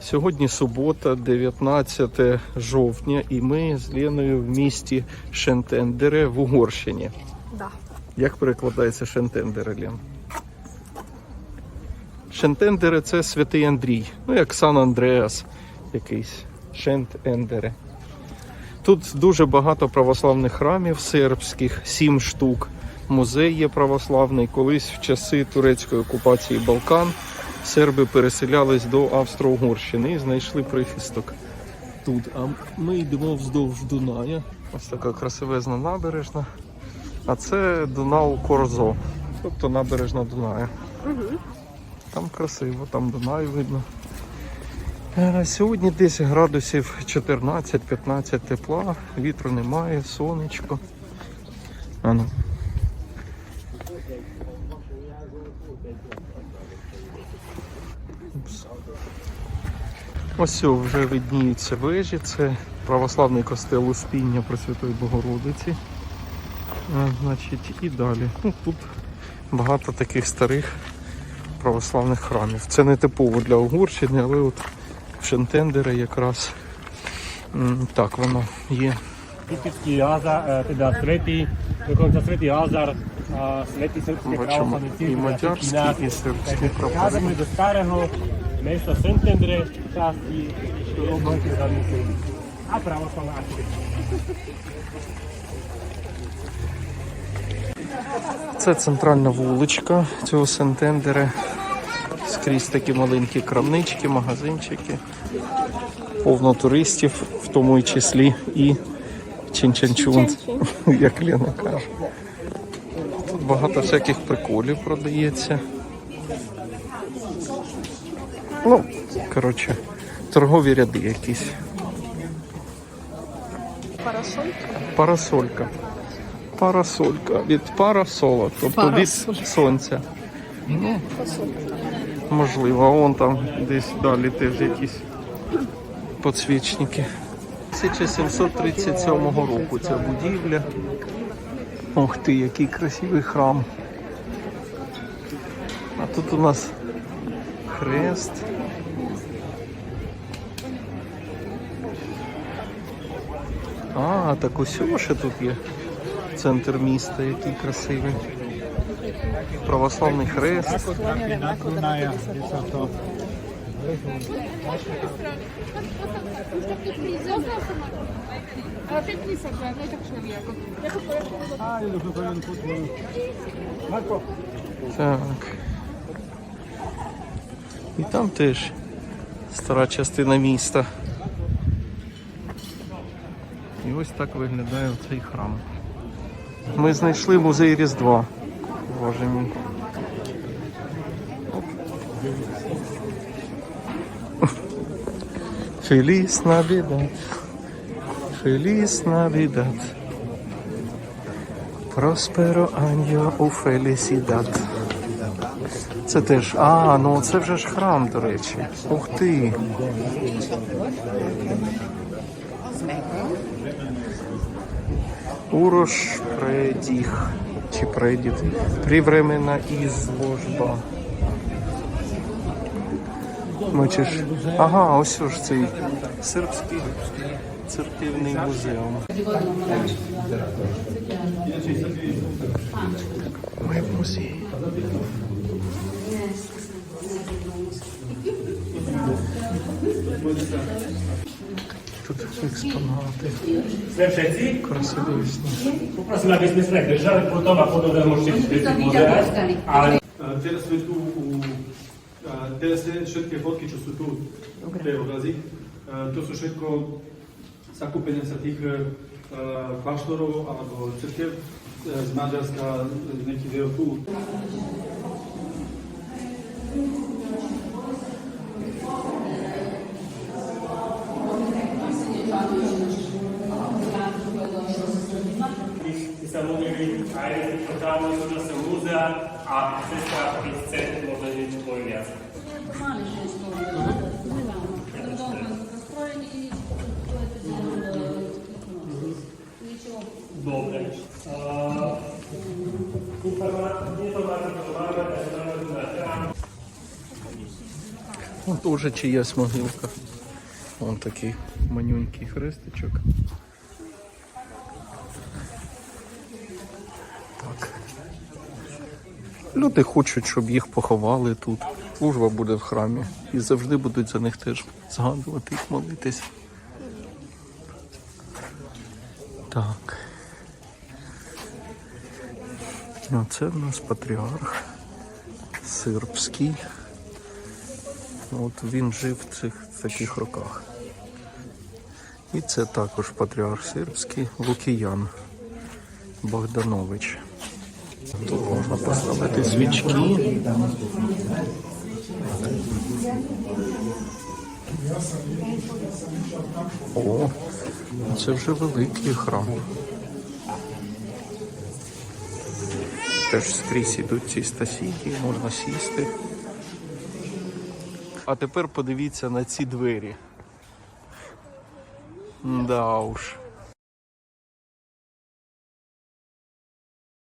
Сьогодні субота, 19 жовтня, і ми з Леною в місті Шентендере в Угорщині. Да. Як перекладається Шентендере, Лен? Шентендере це святий Андрій, ну як Сан Андреас якийсь. Шентендере. Тут дуже багато православних храмів сербських, сім штук. Музей є православний. Колись в часи турецької окупації Балкан серби переселялись до Австро-Угорщини і знайшли прихисток тут. А ми йдемо вздовж Дуная. Ось така красивезна набережна. А це Дунау Корзо, тобто набережна Дуная. Там красиво, там Дунай видно. Е, Сьогодні десь градусів 14-15 тепла, вітру немає, сонечко. А ну. Упс. Ось вже видніються вежі. Це православний костел Успіння Пресвятої Богородиці. Е, Значить, і далі. Ну, тут багато таких старих православних храмів. Це не типово для Угорщини, але от в Шентендере якраз так воно є. Typický Azar, e, teda Svetý, dokonca Srbské Бачимо і мадярські, і сербські прапори. do starého mesta Sentendre, časti oblasti Zadnice a pravoslavná architektúra. Це центральна вуличка цього Сентендере. Скрізь такі маленькі крамнички, магазинчики. Повно туристів, в тому і числі і Чінчанчун, як Лена каже. Багато всяких приколів продається. Ну, коротше, торгові ряди якісь. Парасолька. Парасолька. Парасолька. Від парасола, тобто Парасоль. від сонця. Ну, можливо, а вон там десь далі теж якісь підсвічники. 1737 року ця будівля. Ох ти, який красивий храм. А тут у нас хрест. А, так ось ще тут є центр міста, який красивий. Православний хрест. Ale pěkný se to, ne tak šlevý, jako, jako Так. І там теж стара частина міста. І ось так виглядає цей храм. Ми знайшли музей Різдва. Боже мій. Феліс Навідат. Феліс Навідат. Просперо аньо у фелісідат. Це теж. А, ну це вже ж храм, до речі. Ух ти. Урош предіх. Чи предід. Привременна ізложба. Бачиш. Ага, ось ж цей сербський церківний музеум. Ми в музеї. Тут експонати. Sme všetci? Красивісні. Poprosím, aby sme sa držali, potom a potom môžete vždycky pozerať. Ale Teraz sme tu u... a, Teraz sve všetky fotky, čo sú tu, tie obrazy, a, to sú všetko zakúpenia sa tých e, alebo cerkev e, z Maďarska, z nejakých výrokov. sa modlili aj z týchto chrámov, sú zase múzea a cesta tých cest možno niečo povie viac. Dobre. Вон теж чиясь могилка. Вон такий манюнький хрестичок. Так. Люди хочуть, щоб їх поховали тут. Служба буде в храмі. І завжди будуть за них теж згадувати їх молитись. Так. Оце в нас патріарх сербський. От він жив в цих таких роках. І це також патріарх сербський Лукіян Богданович. Тут можна поставити свічки. О, це вже великий храм. Теж скрізь ідуть ці стасійки, можна сісти. А тепер подивіться на ці двері. Да уж.